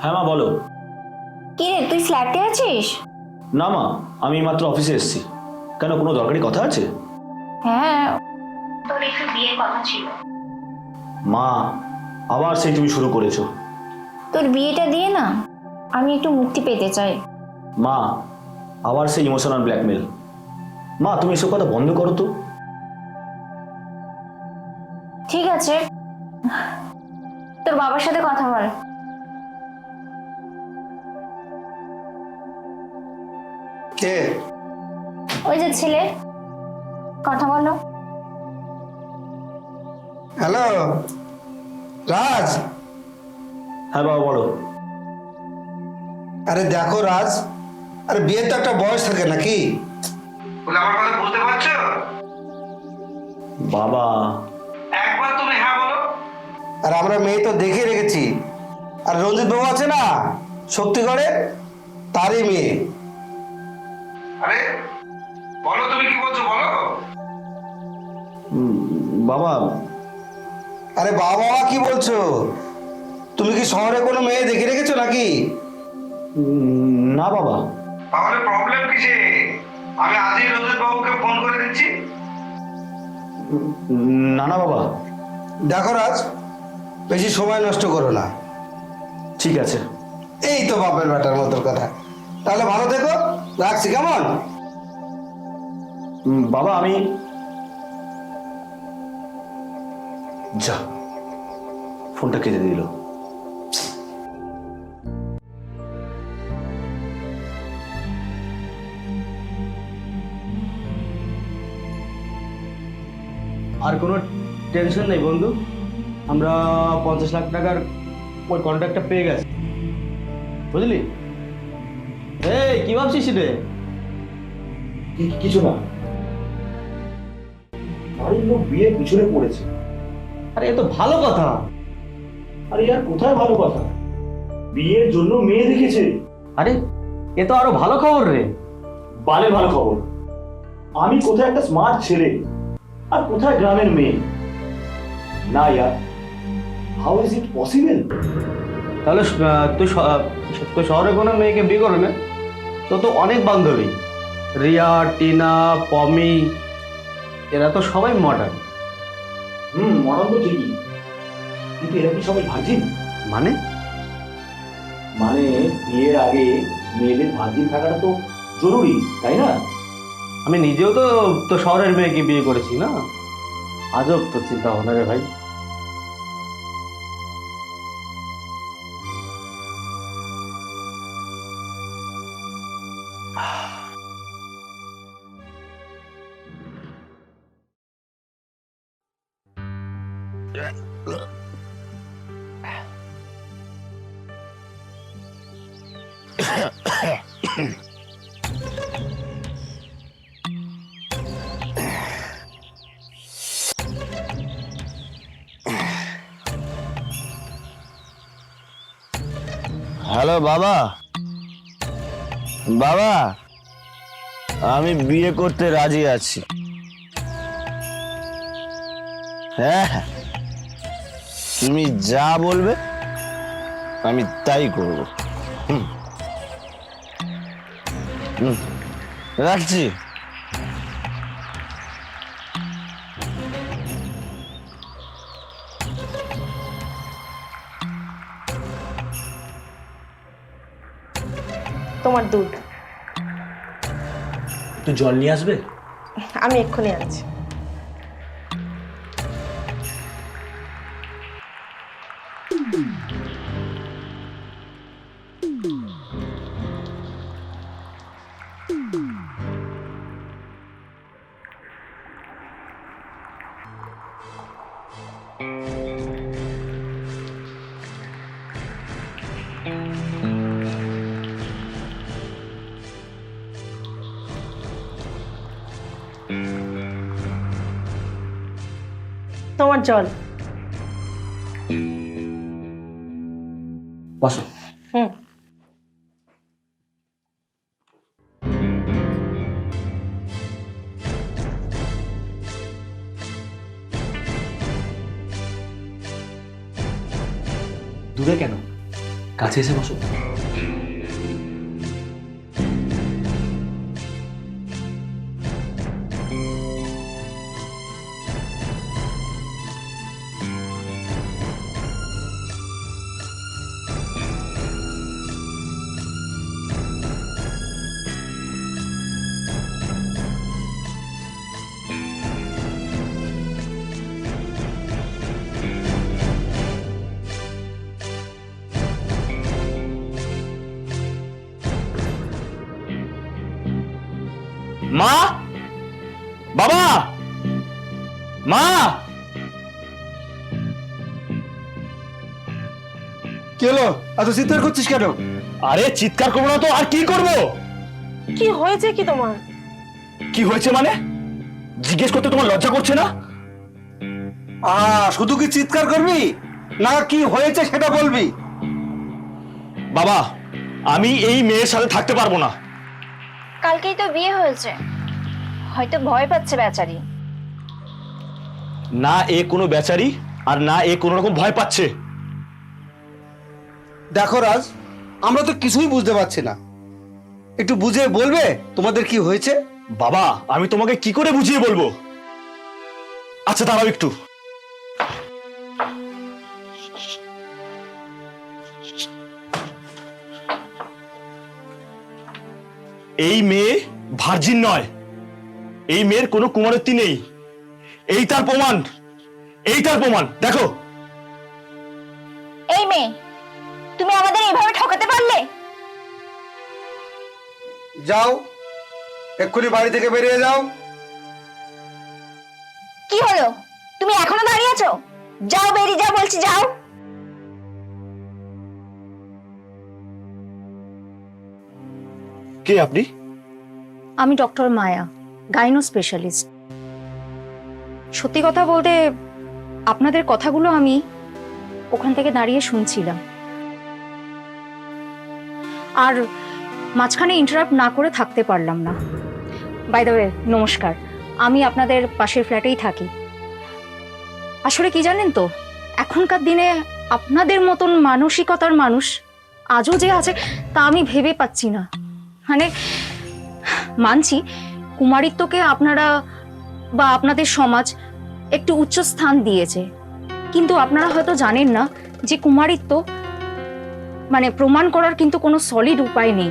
হ্যাঁ মা বলো। কি রে তুই ফ্ল্যাটে আছিস? না মা আমি মাত্র অফিসে এসেছি। কেন কোনো দরকারি কথা আছে? হ্যাঁ। তোর একটু বিয়ের কথা ছিল। মা আবার সেই তুমি শুরু করেছ। তোর বিয়েটা দিয়ে না আমি একটু মুক্তি পেতে চাই। মা আবার সেই ইমোশনাল ব্ল্যাকমেল মা তুমি এসব কথা বন্ধ করো তো। ঠিক আছে। তোর বাবার সাথে কথা বল। কে? ওই যে ছেলে। কথা বলো। হ্যালো? রাজ? হ্যাঁ বাবা বলো। আরে দেখো রাজ আরে বিয়ের তো একটা বয়স থাকে নাকি? বলে আমার কথা বুঝতে পারছ? বাবা। একবার তুমি হ্যাঁ বলো। আর আমরা মেয়ে তো দেখে রেখেছি। আর রঞ্জিত বাবু আছে না? শক্তিগড়ে? তারই মেয়ে। আরে বলো তুমি কি বলছো বলো। বাবা। আরে বাবা বাবা কি বলছো? তুমি কি শহরে কোনো মেয়ে দেখে রেখেছো নাকি? না বাবা। তাহলে প্রবলেম কিসে? আমি আজই রঞ্জিত বাবুকে ফোন করে দিচ্ছি। না না বাবা। দেখো রাজ বেশি সময় নষ্ট করো না। ঠিক আছে। এই তো বাপের ব্যাটার মতো কথা। তাহলে ভালো থেকো। রাখছি কেমন? বাবা আমি যা ফোনটা কেটে দিল। আর কোনো টেনশন নেই বন্ধু। আমরা পঞ্চাশ লাখ টাকার ওই কন্ট্রাক্টটা পেয়ে গেছি। বুঝলি? এই কি ভাবছিস রে? কিছু না। বাড়ির লোক বিয়ের পিছনে পড়েছে। আরে এ তো ভালো কথা। আরে ইয়ার কোথায় ভালো কথা? বিয়ের জন্য মেয়ে দেখেছে। আরে এ তো আরও ভালো খবর রে। বালে ভালো খবর। আমি কোথায় একটা স্মার্ট ছেলে আর কোথায় গ্রামের মেয়ে? না ইয়ার। হাউ ইজ ইট পসিবল তাহলে তুই তুই শহরে কোনো মেয়েকে বিয়ে করবে না? তো তো অনেক বান্ধবী। রিয়া টিনা পমি এরা তো সবাই মডার্ন হুম মডার্ন তো ঠিকই। কিন্তু এরা কি সবাই ভার্জিন মানে? মানে বিয়ের আগে মেয়েদের ভার্জিন থাকাটা তো জরুরি তাই না? আমি নিজেও তো তো শহরের মেয়েকে বিয়ে করেছি না। আজব তো চিন্তা ভাবনা রে ভাই। হ্যালো, বাবা বাবা, আমি বিয়ে করতে রাজি আছি হ্যাঁ হ্যাঁ। তুমি যা বলবে, আমি তাই করব হুম। হুম। রাখছি। তোমার দুধ। একটু জল নিয়ে আসবে? আমি এক্ষুনি আনছি। তোমার জল বসো হুম দূরে কেন কাছে এসে বসো মা! কি হলো? এত চিৎকার করছিস কেন? আরে চিৎকার করব না তো আর কি করব? কি হয়েছে কি তোমার? কি হয়েছে মানে? জিজ্ঞেস করতে তোমার লজ্জা করছে না? আ শুধু কি চিৎকার করবি? না কি হয়েছে সেটা বলবি? বাবা আমি এই মেয়ের সাথে থাকতে পারব না। কালকেই তো বিয়ে হয়েছে। হয়তো ভয় পাচ্ছে বেচারি। না এ কোনো বেচারি আর না এ কোনো রকম ভয় পাচ্ছে। দেখো রাজ আমরা তো কিছুই বুঝতে পারছি না। একটু বুঝে বলবে তোমাদের কি হয়েছে? বাবা আমি তোমাকে কি করে বুঝিয়ে বলব? আচ্ছা দাঁড়াও একটু। এই মেয়ে ভার্জিন নয়। এই মেয়ের কোনো কুমারত্বী নেই। এই তার প্রমাণ। এই তার প্রমাণ। দেখো। এই মেয়ে তুমি আমাদের এইভাবে ঠকাতে পারলে? যাও এক্ষুনি বাড়ি থেকে বেরিয়ে যাও। কি হলো? তুমি এখনও দাঁড়িয়ে আছো? যাও বেরিয়ে যাও বলছি যাও। কে আপনি? আমি ডক্টর মায়া গাইনো স্পেশালিস্ট সত্যি কথা বলতে, আপনাদের কথাগুলো আমি ওখান থেকে দাঁড়িয়ে শুনছিলাম। আর মাঝখানে ইন্টারাপ্ট না করে থাকতে পারলাম না। বাই দ্য নমস্কার। আমি আপনাদের পাশের ফ্ল্যাটেই থাকি। আসলে কি জানেন তো, এখনকার দিনে আপনাদের মতন মানসিকতার মানুষ আজও যে আছে, তা আমি ভেবে পাচ্ছি না। মানে মানছি, কুমারিত্বকে আপনারা বা আপনাদের সমাজ একটু উচ্চ স্থান দিয়েছে। কিন্তু আপনারা হয়তো জানেন না যে কুমারিত্ব মানে প্রমাণ করার কিন্তু কোনো সলিড উপায় নেই।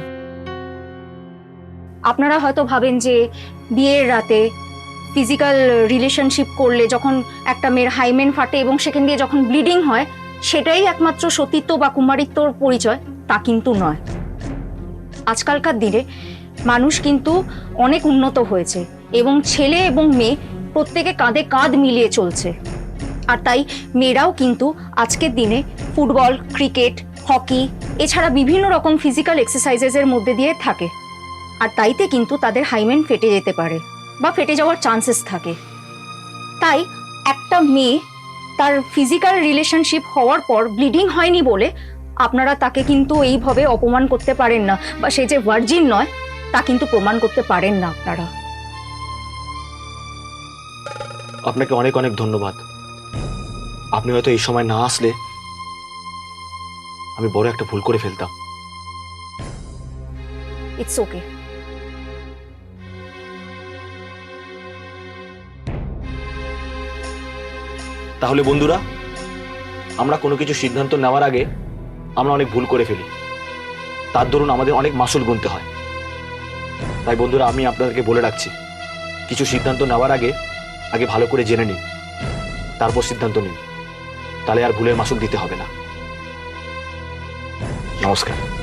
আপনারা হয়তো ভাবেন যে বিয়ের রাতে ফিজিক্যাল রিলেশনশিপ করলে যখন একটা মেয়ের হাইমেন ফাটে এবং সেখান দিয়ে যখন ব্লিডিং হয়, সেটাই একমাত্র সতীত্ব বা কুমারিত্বর পরিচয়, তা কিন্তু নয়। আজকালকার দিনে মানুষ কিন্তু অনেক উন্নত হয়েছে। এবং ছেলে এবং মেয়ে প্রত্যেকে কাঁধে কাঁধ মিলিয়ে চলছে। আর তাই মেয়েরাও কিন্তু আজকের দিনে ফুটবল, ক্রিকেট, হকি, এছাড়া বিভিন্ন রকম ফিজিক্যাল এক্সারসাইজেসের মধ্যে দিয়ে থাকে। আর তাইতে কিন্তু তাদের হাইমেন ফেটে যেতে পারে বা ফেটে যাওয়ার চান্সেস থাকে। তাই একটা মেয়ে তার ফিজিক্যাল রিলেশনশিপ হওয়ার পর ব্লিডিং হয়নি বলে আপনারা তাকে কিন্তু এইভাবে অপমান করতে পারেন না বা সে যে ভার্জিন নয়, তা কিন্তু প্রমাণ করতে পারেন না আপনারা। আপনাকে অনেক অনেক ধন্যবাদ। আপনি হয়তো এই সময় না আসলে আমি বড় একটা ভুল করে ফেলতাম। ইটস ওকে তাহলে বন্ধুরা আমরা কোনো কিছু সিদ্ধান্ত নেওয়ার আগে আমরা অনেক ভুল করে ফেলি। তার দরুন আমাদের অনেক মাসুল গুনতে হয়। তাই বন্ধুরা আমি আপনাদেরকে বলে রাখছি কিছু সিদ্ধান্ত নেওয়ার আগে আগে ভালো করে জেনে নিন তারপর সিদ্ধান্ত নিন তাহলে আর ভুলের মাসুল দিতে হবে না। নমস্কার।